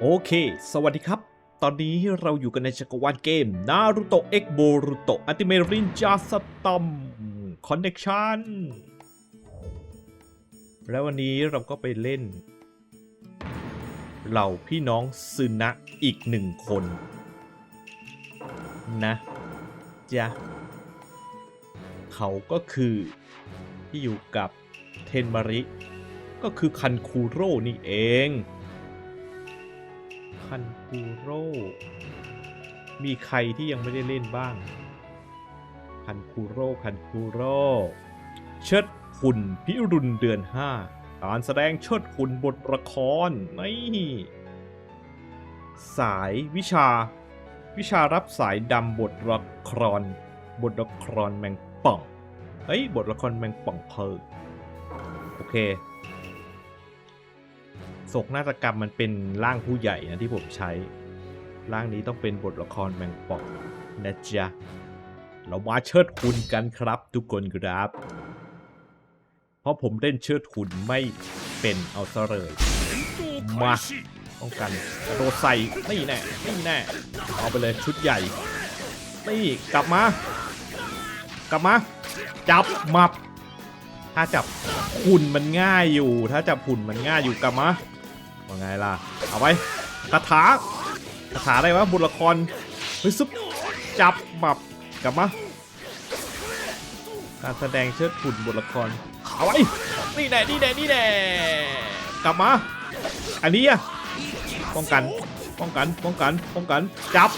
โอเค สวัสดีครับ ตอนนี้เราอยู่กันในจักรวาลเกม Naruto X Boruto Ultimate Ninja Storm Connection แล้ววันนี้เราก็ไปเล่น เหล่าพี่น้องซึนะอีกหนึ่งคน นะจ๊ะเขาก็คือที่อยู่กับเทนมาริ ก็คือคันคูโร่นี่เอง คันคูโร่ มีใครที่ยังไม่ได้เล่นบ้าง คันคูโร่ คันคูโร่ เชิดหุ่นพิรุณเดือน5การแสดงเชิดหุ่นบทละครนี่สายวิชา วิชารับสายดำบทละคร บทละครแมงป่อง เฮ้ย บทละครแมงป่องเพอโอเค ศกนาฏกรรมมันเป็นร่างผู้ใหญ่นะที่ผมใช้ ร่างนี้ต้องเป็นบทละครแมงป่องนะจ๊ะ เรามาเชิดหุ่นกันครับ ทุกคนครับ เพราะผมเล่นเชิดหุ่นไม่เป็นเอาซะเลยมาป้องกันกระโดดใส่นี่แน่นี่แน่เอาไปเลยชุดใหญ่นี่กลับมากลับมาจับมับถ้าจับหุ่นมันง่ายอยู่ ถ้าจับหุ่นมันง่ายอยู่กลับมา ว่าไงล่ะ เอาไปคาถาคาถาอะไรวะบุตรละครเฮ้ยซุปจับมับกลับมาการแสดงเชิดหุ่นบทละคร เอาไว้นี่แน่นี่แน่นี่แน่กลับมา อันนี้อะป้องกัน ป้องกัน ป้องกัน ป้องกัน จับ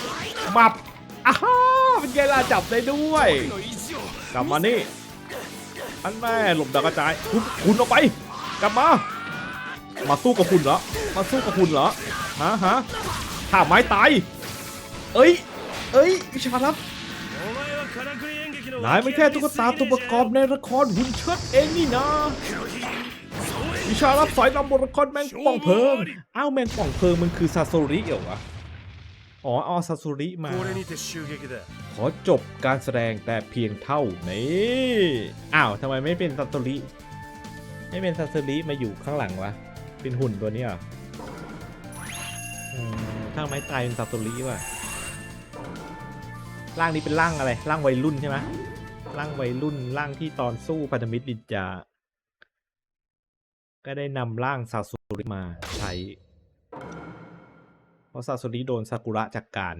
มับอ้าฮ่าเป็นไงล่ะจับได้ด้วย กลับมานี่ อันแม่หลบดาวกระจายคุณคุณออกไป กลับมา มาสู้กับคุณเหรอ มาสู้กับคุณเหรอ ฮะฮะถ้าไม้ตาย เอ้ย เอ้ยวิชาลับนายไม่แค่ตุ๊กตาตัวประกอบในละครหุ่นเชิดเองนี่นะ วิชาลับสายลำบนละครแมงป่องเพิงอ้าวแมงป่องเพิงมันคือซาโซริเหรอวะ อ๋อเอาซาโซริมา ขอจบการแสดงแต่เพียงเท่านี้ อ้าวทำไมไม่เป็นซาโซริไม่เป็นซาโซริมาอยู่ข้างหลังวะ เป็นหุ่นตัวนี้ออืมข้างไม้ตายเป็นซาโตริว่ะร่างนี้เป็นร่างอะไรร่างวัยรุ่นใช่ไหมร่างวัยรุ่นร่างที่ตอนสู้พันธมิตรดินจาก็ได้นำร่างซาโซริมาใช้ เพราะซาโซริโดนซากุระจัดกการ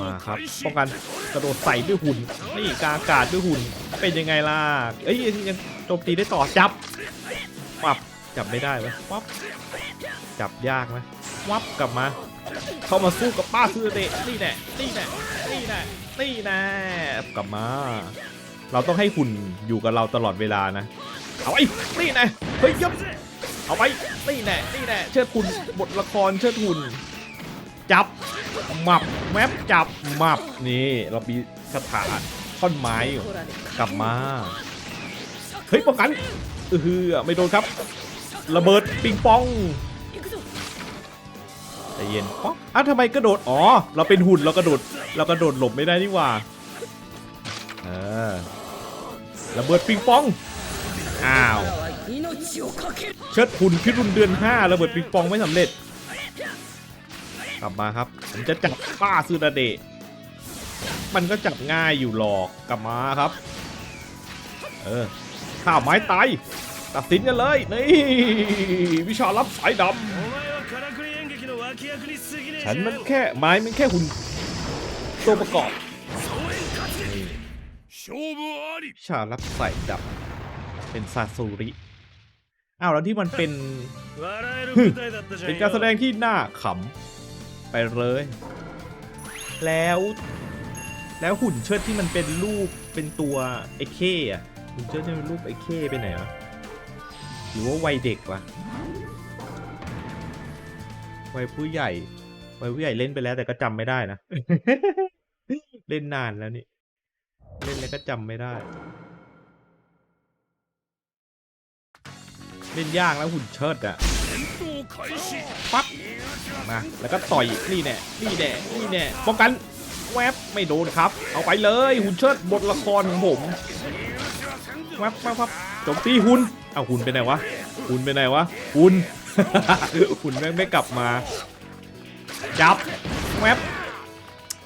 มาครับป้องกันกระโดดใส่ด้วยหุ่นนี่กาอากาศด้วยหุ่น เป็นยังไงล่ะ เอ้ยยัง จมตีได้ต่อจับวับจับไม่ได้วะวับจับยากไหมวับกลับมา เข้ามาสู้กับป้าซื้อเดะนี่แน่นี่แน่นี่แน่นี่แน่กลับมา เราต้องให้หุ่นอยู่กับเราตลอดเวลานะ เอาไอ้นี่แน่เฮ้ยยบเอาไปนี่แน่นี่แน่เชิดหุ่นบทละครเชิดหุ่นจับหมับแมปจับหมับนี่เรามีคาถาท่อนไม้กลับมา เฮ้ยป้องกันเออไม่โดนครับ ระเบิดปิงปองใจเย็นป๊อกอะทำไมกระโดด อ๋อ เราเป็นหุ่นเรากระโดด เรากระโดดหลบไม่ได้นี่หว่าเออระเบิดปิงปอง อ้าว เชิดหุ่นพิรุณเดือนห้าระเบิดปิงปองไม่สำเร็จ กลับมาครับ ผมจะจับป้าซูดาเดะมันก็จับง่ายอยู่หรอก กลับมาครับ เออ ข้าวไม้ตายตัดสินกันเลย นี่วิชารับสายดำฉันมันแค่ไม้มันแค่หุ่นตัวประกอบวิชารับสายดำเป็นซาซูริอ้าวแล้วที่มันเป็นเป็นการแสดงที่น่าขำไปเลย แล้ว แล้วหุ่นเชิดที่มันเป็นรูปเป็นตัวไอ้เค้อะ ลุงเจ้าเนี่ยรูปไอ้เข้ไปไหนวะหรือว่าวัยเด็กวะวัยผู้ใหญ่วัยผู้ใหญ่เล่นไปแล้วแต่ก็จำไม่ได้นะ เล่นนานแล้วนี่ เล่นแล้วก็จำไม่ได้ เล่นยากแล้วหุ่นเชิดอะปั๊บมาแล้วก็ต่อยนี่แน่นี่แน่นี่แน่ป้องกันแวบไม่โดนครับ เอาไปเลยหุ่นเชิดบทละครของผม วบปั๊บปั๊บโจมตีหุ่นเอาหุ่นไปไหนวะหุ่นไปไหนวะหุ่นหุ่นแม่งไม่กลับมาจับแวบ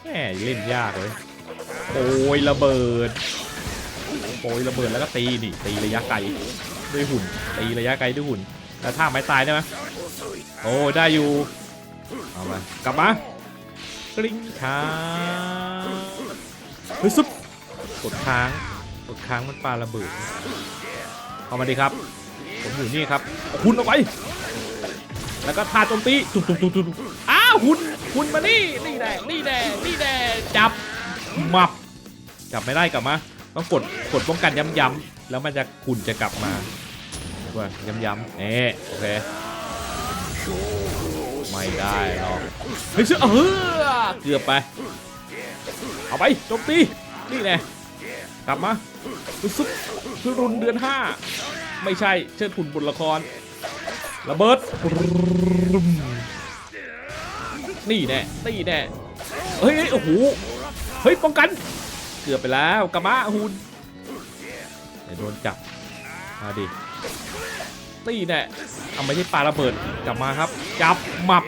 แหมเล่นยากเลยโอ้ยระเบิดโอ้ยระเบิดแล้วก็ตีดิตีระยะไกลด้วยหุ่นตีระยะไกลด้วยหุ่นแต่ท่าไม้ตายได้ไหมโอ้ได้อยู่เอามากลับมากลิ้งช้าเฮ้ยซุปกดค้าง กดค้างมันปาระเบิดเข้ามาดิครับ ผมอยู่นี่ครับเอาหุ่นเอาไว้แล้วก็ท่าโจมตีตุบตุบตุบตุบอ้าวหุ่นหุ่นมานี่นี่แดงนี่แดงนี่แดงจับมับจับไม่ได้กลับมา ต้องกดกดป้องกันย้ำๆแล้วมันจะคุณจะกลับมาว่าย้ำๆเอ๊โอเคไม่ได้หรอกเฮ้ยเชื่อเออเกือบไป เอาไปโจมตีนี่แน่ กลับมาซุปคือรุนเดือนห้าไม่ใช่เชิดหุ่นบนละครระเบิด นี่แน่นี่แน่เฮ้ยโอ้โหเฮ้ยป้องกัน เกือบไปแล้วกระมะหุนโดนจับมาดินี่แน่เอาไม่ใช่ปลาระเบิดกลับมาครับ จับมับ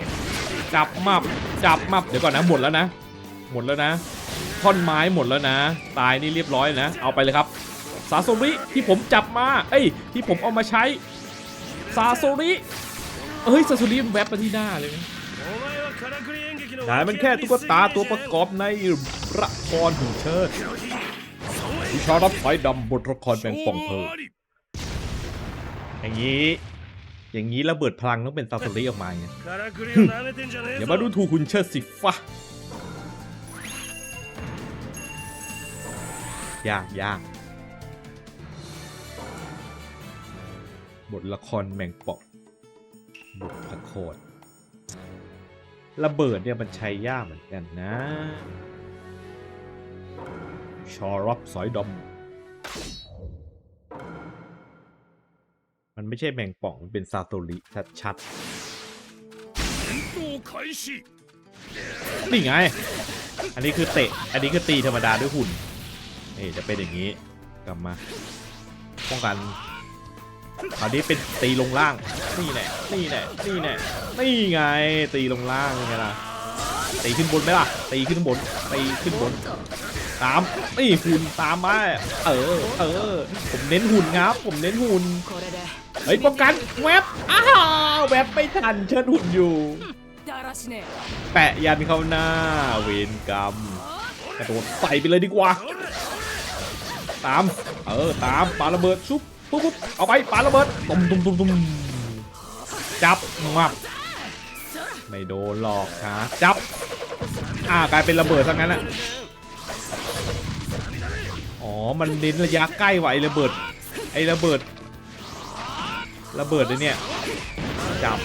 จับมับ จับมับ เดี๋ยวก่อนนะหมดแล้วนะ หมดแล้วนะ ท่อนไม้หมดแล้วนะ ตายนี่เรียบร้อยนะ เอาไปเลยครับซาโซริที่ผมจับมา เอ้ย ที่ผมเอามาใช้ซาโซริเอ้ยซาโซริมันแวบมาที่หน้าเลยนะนายมันแค่ตุ๊กตาตัวประกอบในละครหุ่นเชิดวิชอรับไฟดำบทละครแบ่งปองเพลอย่างนี้อย่างนี้ระเบิดพลังต้องเป็นซาโซริออกมาไงอย่ามาดูถูกหุ่นเชิดสิฟะ ยากยากบทละครแมงปอกบทพระโคดระเบิดเนี่ยมันใช้ยากเหมือนกันนะ ชอรับสอยดอมมันไม่ใช่แมงป่อง มันเป็นซาโตริชัดๆนี่ไง อันนี้คือเตะ อันนี้คือตีธรรมดาด้วยหุ่น นี่จะเป็นอย่างนี้กลับมาป้องกันคราวนี้เป็นตีลงล่างนี่แน่นี่แน่นี่แน่นี่ไงตีลงล่างไงล่ะตีขึ้นบนไหมล่ะตีขึ้นบนตีขึ้นบนตามนี่หุ่นตามมาเออเออผมเน้นหุ่นครับผมเน้นหุ่นเฮ้ยป้องกันแวบอ้าวแวบไม่ทันเชิดหุ่นอยู่ แปะยันเข้าหน้าเวรกรรมกระโดดใส่ไปเลยดีกว่า ตามเออตามปาระเบิดซุบปุ๊บปุ๊บเอาไปปาระเบิดตุ้มตุ้มตุ้มตุ้มจับมาไม่โดนหลอกครับจับอ่ากลายเป็นระเบิดซะงั้นแหละอ๋อมันเน้นระยะใกล้ไหวระเบิดไอระเบิด ระเบิดเลยเนี่ยจับ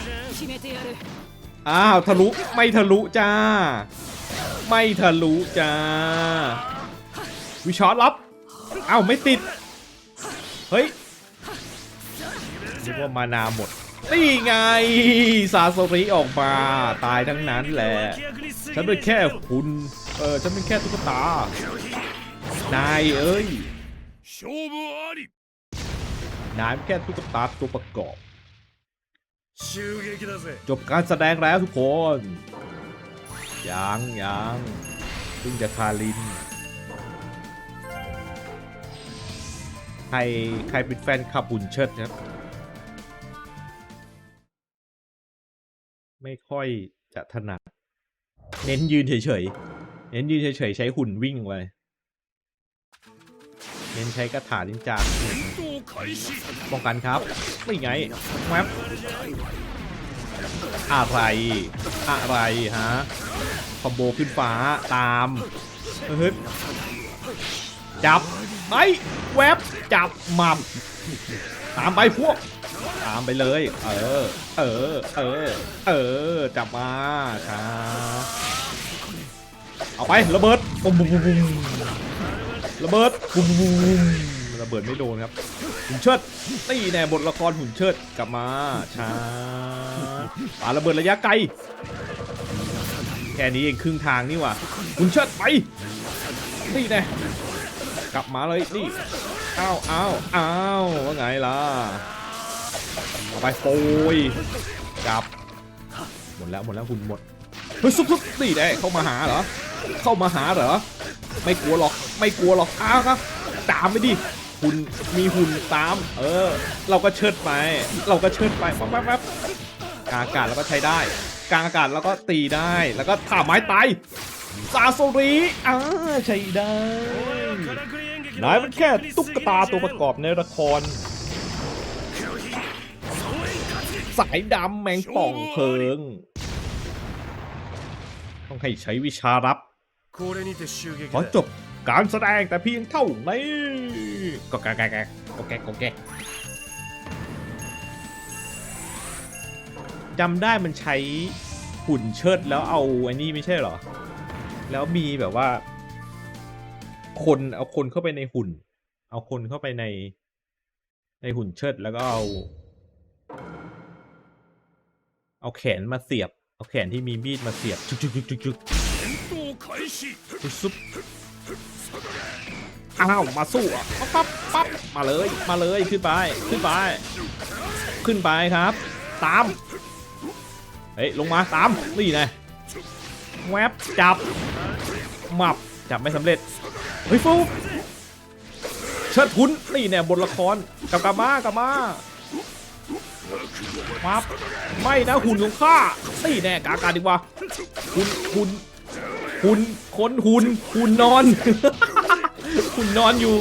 อ้าวทะลุไม่ทะลุจ้า ไม่ทะลุจ้าวิชาร์ดลับ เอ้าไม่ติด เฮ้ยนึกว่ามานาหมด นี่ไงซาสรีออกมาตายทั้งนั้นแหละ ฉันเป็นแค่คุณ เออฉันเป็นแค่ตุ๊กตา นายเอ้ย นายแค่ตุ๊กตาตัวประกอบ จบการแสดงแล้วทุกคน ยังยังเพิ่งจะคาลิน รใครเป็นแฟนคลับบุญเชิดครับ ไม่ค่อยจะถนัด เน้นยืนเฉยๆ เน้นยืนเฉยๆ ใช้หุ่นวิ่งไปเน้นใช้กระถาลินจาป้องกันครับ ไม่ไงแมปอะไร อะไรฮะ คอมโบขึ้นฟ้าตาม เฮ้ย จับ ไปแวบจับมัมตามไปพวก ตามไปเลย เออ เออ เออ เออ จับมาครับเอาไประเบิดปุ้มปุ้มปุ้มระเบิดปุ้มปุ้มระเบิดไม่โดนครับหุ่นเชิดนี่แน่บทละครหุ่นเชิดกลับมาช้าปาระเบิดระยะไกลแค่นี้เองครึ่งทางนี่หว่าหุ่นเชิดไปนี่แน่ กลับมาเลยนี่อ้าวอ้าวอ้าวว่าไงล่ะไปโปยกลับ หมดแล้วหมดแล้วหุ่นหมดเฮ้ยซุบซุบนี่ได้เข้ามาหาเหรอ เข้ามาหาเหรอ ไม่กลัวหรอกไม่กลัวหรอกอ้าวครับ ตามไปดิหุ่นมีหุ่นตาม เออ เราก็เชิดไป เราก็เชิดไปปั๊บปั๊บปั๊บกลางอากาศเราก็ใช้ได้ กลางอากาศเราก็ตีได้แล้วก็ถ่าไม้ตายซาโซริอ่าใช้ได้ นายมันแค่ตุ๊กตาตัวประกอบในละคร สายดำแมงป่องเพิง ต้องให้ใช้วิชารับ ขอจบการแสดงแต่เพียงเท่านี้ก็แกแกแกก็แก่ก็แก่จำได้มันใช้หุ่นเชิดแล้วเอาไอ้นี่ไม่ใช่หรอ แล้วมีแบบว่า คนเอาคนเข้าไปในหุ่น เอาคนเข้าไปในในหุ่นเชิดแล้วก็เอา เอาแขนมาเสียบ เอาแขนที่มีมีดมาเสียบจุกจุกจุกจุกจุกซุบอ้าวมาสู้อะปั๊บปั๊บมาเลยมาเลยขึ้นไปขึ้นไป ขึ้นไปครับ ตามเฮ้ยลงมาตามนี่ไงแวบจับหมับจับไม่สำเร็จ เฮ้ยฟูเชิดทุนนี่เนี่ยบทละครกลับกลับมากลับมามับไม่นะหุ่นของข้านี่แน่กาการดีกว่าหุ่นหุ่นหุ่นคนหุ่นหุ่นนอนหุ่นนอนอยู่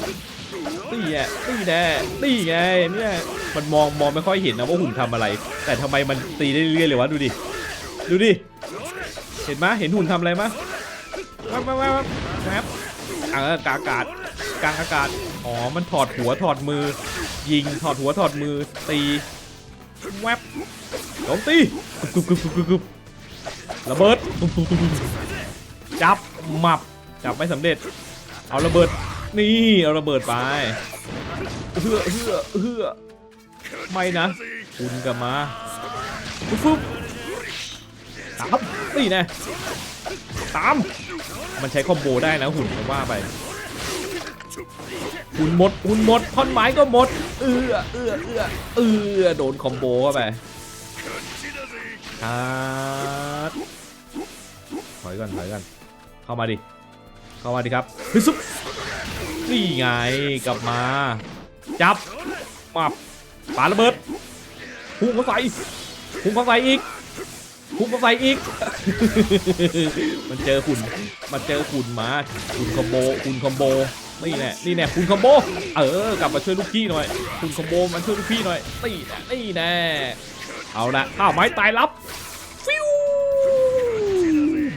นี่แหละนี่แน่นี่ไงเนี่ยมันมองมองไม่ค่อยเห็นนะว่าหุ่นทำอะไร แต่ทำไมมันตีได้เรื่อยเลยวะดูดิดูดิเห็นไหมเห็นหุ่นทำอะไรมะแว๊บแว๊บแว๊บแวบ เออกลางอากาศกลางอากาศอ๋อมันถอดหัวถอดมือ ยิงถอดหัวถอดมือตีแวบโจมตีกึบกึบกึบกึบกึบระเบิดตุ้มตุ้มตุ้มจับหมับจับไม่สำเร็จ เอาระเบิดนี่เอาระเบิดไปเฮือเฮือเฮือไม่นะคุณกลับมาฟุ๊บฟุ๊บตามนี่แน่ ตาม มันใช้คอมโบได้นะหุ่นผมว่าไป หุ่นหมด หุ่นหมดท่อนไม้ก็หมด เอื้อเอื้อเอื้อเอื้อโดนคอมโบเข้าไปครับถอยก่อนถอยก่อนเข้ามาดิ เข้ามาดิครับฮึซุบนี่ไงกลับมา จับมาปาระเบิดพุ่งเข้าใส่พุ่งเข้าใส่อีกพุ่งเข้าใส่อีก มันเจอหุ่นมันเจอหุ่นมาหุ่นคอมโบหุ่นคอมโบนี่แน่นี่แน่หุ่นคอมโบ เออกลับมาช่วยลูกพี่หน่อยหุ่นคอมโบมันช่วยลูกพี่หน่อยนี่แน่นี่แน่เอาละข้าวไม้ตายรับฟิว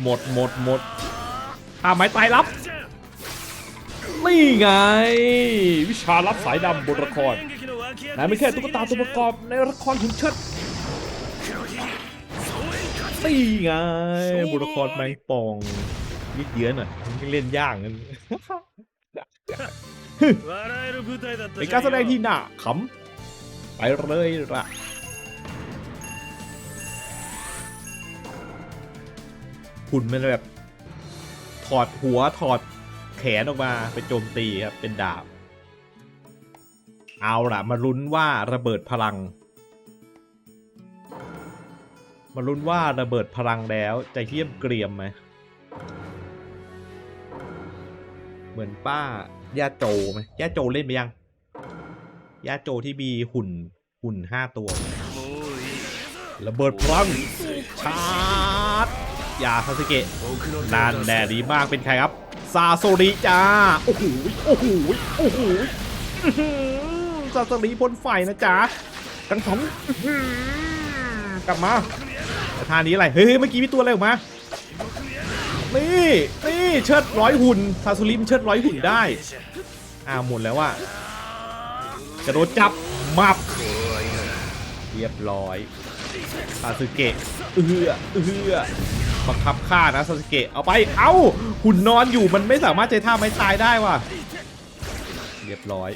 หมดหมดหมดข้าวไม้ตายรับนี่ไง วิชารับสายดำบนละครนายไม่แค่ตุ๊กตาตัวประกอบในละครหุ่นเชิด นี่ไงบุรครไม่ปองยืดเยื้อหน่อยมันเล่นยากกันเป็นการแสดงที่หน่าขำไปเลยล่ะหุ่นมันแบบ ถอดหัวถอดแขนออกมาไปโจมตีครับ เป็นดาบ เอาล่ะ มาลุ้นว่าระเบิดพลัง มารุ้นว่าระเบิดพลังแล้วจะเยี่ยมเกรียมไหม เหมือนป้าย่าโจไหมย่าโจเล่นไปยังย่าโจที่มีหุ่นหุ่นห้าตัว ระเบิดพลังชาร์จยาซาสึเกะนานแดดีมากเป็นใครครับ ซาโซริจ้า โอ้โหโอ้โหโอ้โหซาโซริพ่นไฟนะจ๊ะกังสองกลับมา แต่ท่านี้อะไรเฮ้ยเมื่อกี้มีตัวอะไรออกมานี่นี่เชิดร้อยหุ่นซาโซริมเชิดร้อยหุ่นได้อ้าวหมดแล้วว่าจะโดนจับมับเรียบร้อยซาสึเกะเอื้อเอื้อบังคับฆ่านะซาสึเกะเอาไปเอ้าหุ่นนอนอยู่มันไม่สามารถใช้ท่าไม้ตายได้ว่ะเรียบร้อย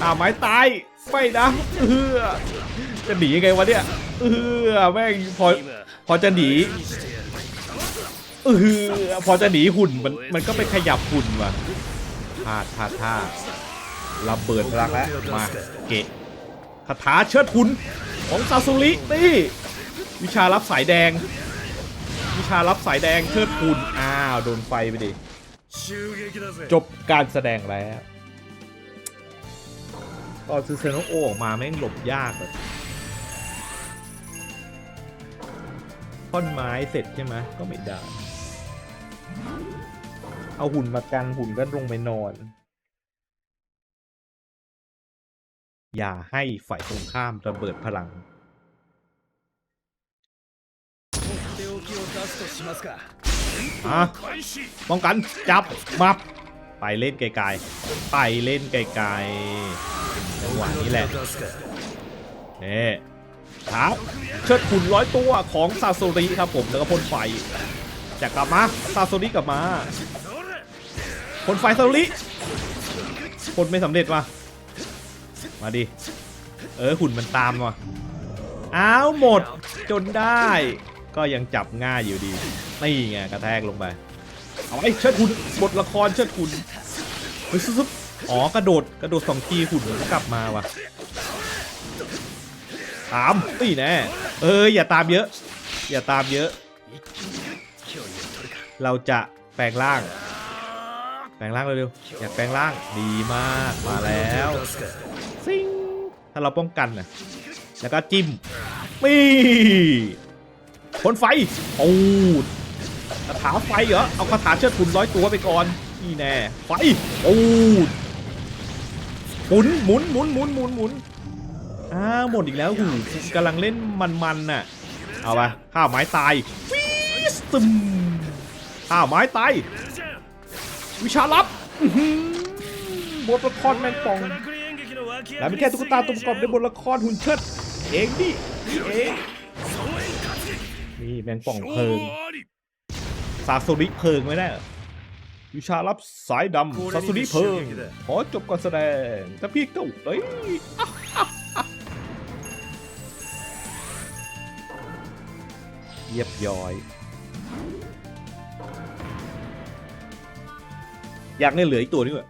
ท่าไม้ตายไม่นะเอื้อ จะหนียังไงวะเนี่ยเออแม่งพอพอจะหนีเออพอจะหนีหุ่นมันมันก็ไปขยับหุ่นว่ะท่าท่าท่าระเบิดพลังแล้วมาเกะคาถาเชิดหุ่นของซาซูรินี่วิชารับสายแดง วิชารับสายแดงเชิดหุ่นอ้าวโดนไฟไปดิจบการแสดงแล้วตอนซื้อเซโนโอออกมาแม่งหลบยากเลย ท่อนไม้เสร็จใช่ไหมก็ไม่ได้ เอาหุ่นมากันหุ่นก็ลงไปนอน อย่าให้ฝ่ายตรงข้ามระเบิดพลังฮะป้องกันจับมับ ไปเล่นไกลๆ ไปเล่นไกลๆจังหวะนี้แหละเนี่ ครับเชิดขุนร้อยตัวของซาโซริครับผมแล้วก็พ่นไฟจะกลับมาซาโซริกลับมาพ่นไฟซาโซริพ่นไม่สำเร็จว่ะมาดิเออหุ่นมันตามว่ะอ้าวหมดจนได้ ก็ยังจับง่ายอยู่ดีนี่ไงกระแทกลงไปเอาไอ้เชิดหุ่นบทละครเชิดหุ่นเฮ้ยซุบอ๋อกระโดดกระโดดสองทีหุ่นมันก็กลับมาว่ะ ตามนี่แน่เอออย่าตามเยอะ อย่าตามเยอะ เราจะแปลงร่าง แปลงร่างเร็วๆอย่าแปลงร่างดีมากมาแล้วซิงถ้าเราป้องกันนะแล้วก็จิ้มมีพ่นไฟปูดกระถาไฟเหรอเอากระถาเชิดทุนร้อยตัวไปก่อนนี่แน่ไฟปูดหมุนหมุนหมุนหมุนหมุนหมุน อ้าหมดอีกแล้วหูกำลังเล่นมันๆน่ะ เอาไปข้าวไม้ตายฟิสตึมข้าวไม้ตาย วิชาลับบทละครแมงป่อง แล้วม่แค่ตุ๊กตาตัวปรกอบในบทละครหุ่นเชิด เองดิเองนี่แมงป่องเพิงสาสุริเพิงไม่ได้วิชารับสายดำสัสุริเพลิงขอจบการแสดงแต่พี่เก่าเลย เยียบย้อย อยากได้เหลืออีกตัวนึงเหรอ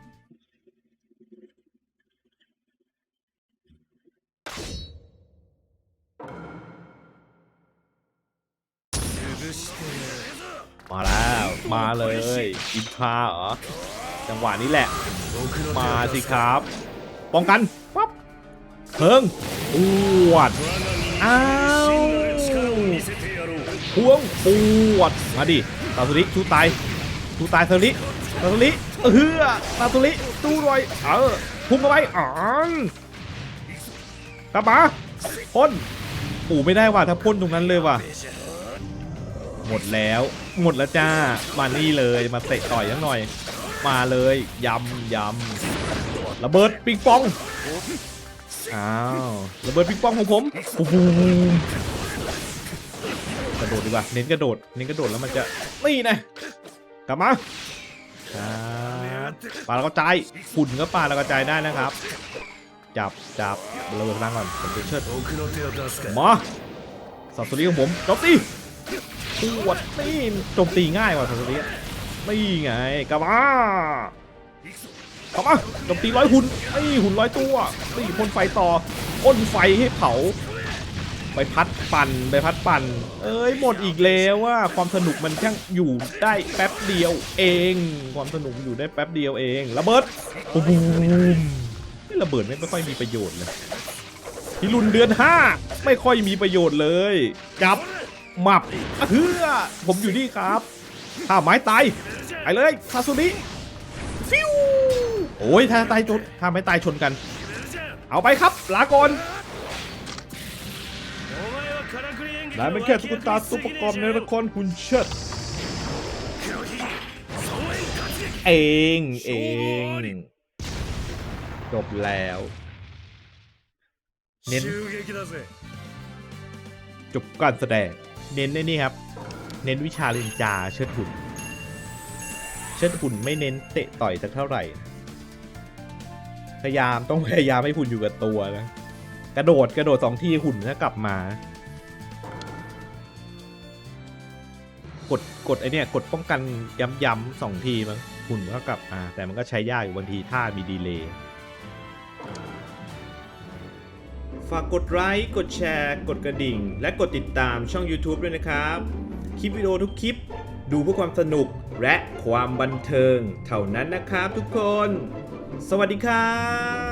มาแล้ว มาเลยอินทาเหรอ จังหวะนี้แหละ มาสิครับ ป้องกันปั๊บเพิงอวด อ้าว พวงปวดมาดิซาสุริชูตายชูตายซาสุริซาสุริเออซาสุริตู้รอยเออพุ่งเข้าไปอ๋อนกลับมาพ่นปู่ไม่ได้ว่ะถ้าพ่นตรงนั้นเลยว่ะหมดแล้วหมดแล้วจ้ามานี่เลยมาเตะต่อยยังหน่อย มาเลยยำยำระเบิดปิงปองอ้าวระเบิดปิงปองของผมปูบูมกระ โดดดีกว่า เน้นกระโดด เน้นกระโดดแล้วมันจะ นี่นะ กลับมาปลาแล้วก็ใจหุ่นก็ปลาแล้วก็ใจได้นะครับ จับจับเราเบิกพลังก่อนผมจะเชิดมาสัตว์ตัวนี้ของผมจบตีปวดนี่โจมตีง่ายกว่าสัตว์ตัวนี้นี่ไงกลับมากลับมาโจมตีร้อยหุ่นนี่หุ่นร้อยตัวนี่พ่นไฟต่อพ่นไฟให้เผา ใบพัดปั่นใบพัดปั่น เอ้ยหมดอีกแล้วว่าความสนุกมันช่างอยู่ได้แป๊บเดียวเอง ความสนุกอยู่ได้แป๊บเดียวเองระเบิดปูมนี่ระเบิดไม่ค่อยมีประโยชน์เลยพิรุณเดือน5ไม่ค่อยมีประโยชน์เลยจับหมับเฮือผมอยู่นี่ครับถ้าไม้ตายไปเลยซาสุริฟิวโอ้ยถ้าตายชนถ้าไม่ตายชนกัน เอาไปครับลาก่อน นายเป็นแค่ตุ๊กตาตัวประกอบในละครหุ่นเชิดเองเองจบแล้ว เน้นจบการแสดง เน้นในนี่ครับ เน้นวิชาเรนจาเชิดหุ่น เชิดหุ่นไม่เน้นเตะต่อยสักเท่าไหร่ พยายามต้องพยายามให้หุ่นอยู่กับตัวนะ กระโดดกระโดดสองที่หุ่นถ้ากลับมา กดกดไอเนี่ยกดป้องกันย้ำๆสองทีมั้งหุ่นก็กลับมาแต่มันก็ใช้ยากอยู่บางทีท่ามีดีเลย์ฝากกดไลค์กดแชร์ กดกระดิ่ง และกดติดตามช่อง YouTube ด้วยนะครับ คลิปวิดีโอทุกคลิป ดูเพื่อความสนุกและความบันเทิง เท่านั้นนะครับทุกคน สวัสดีครับ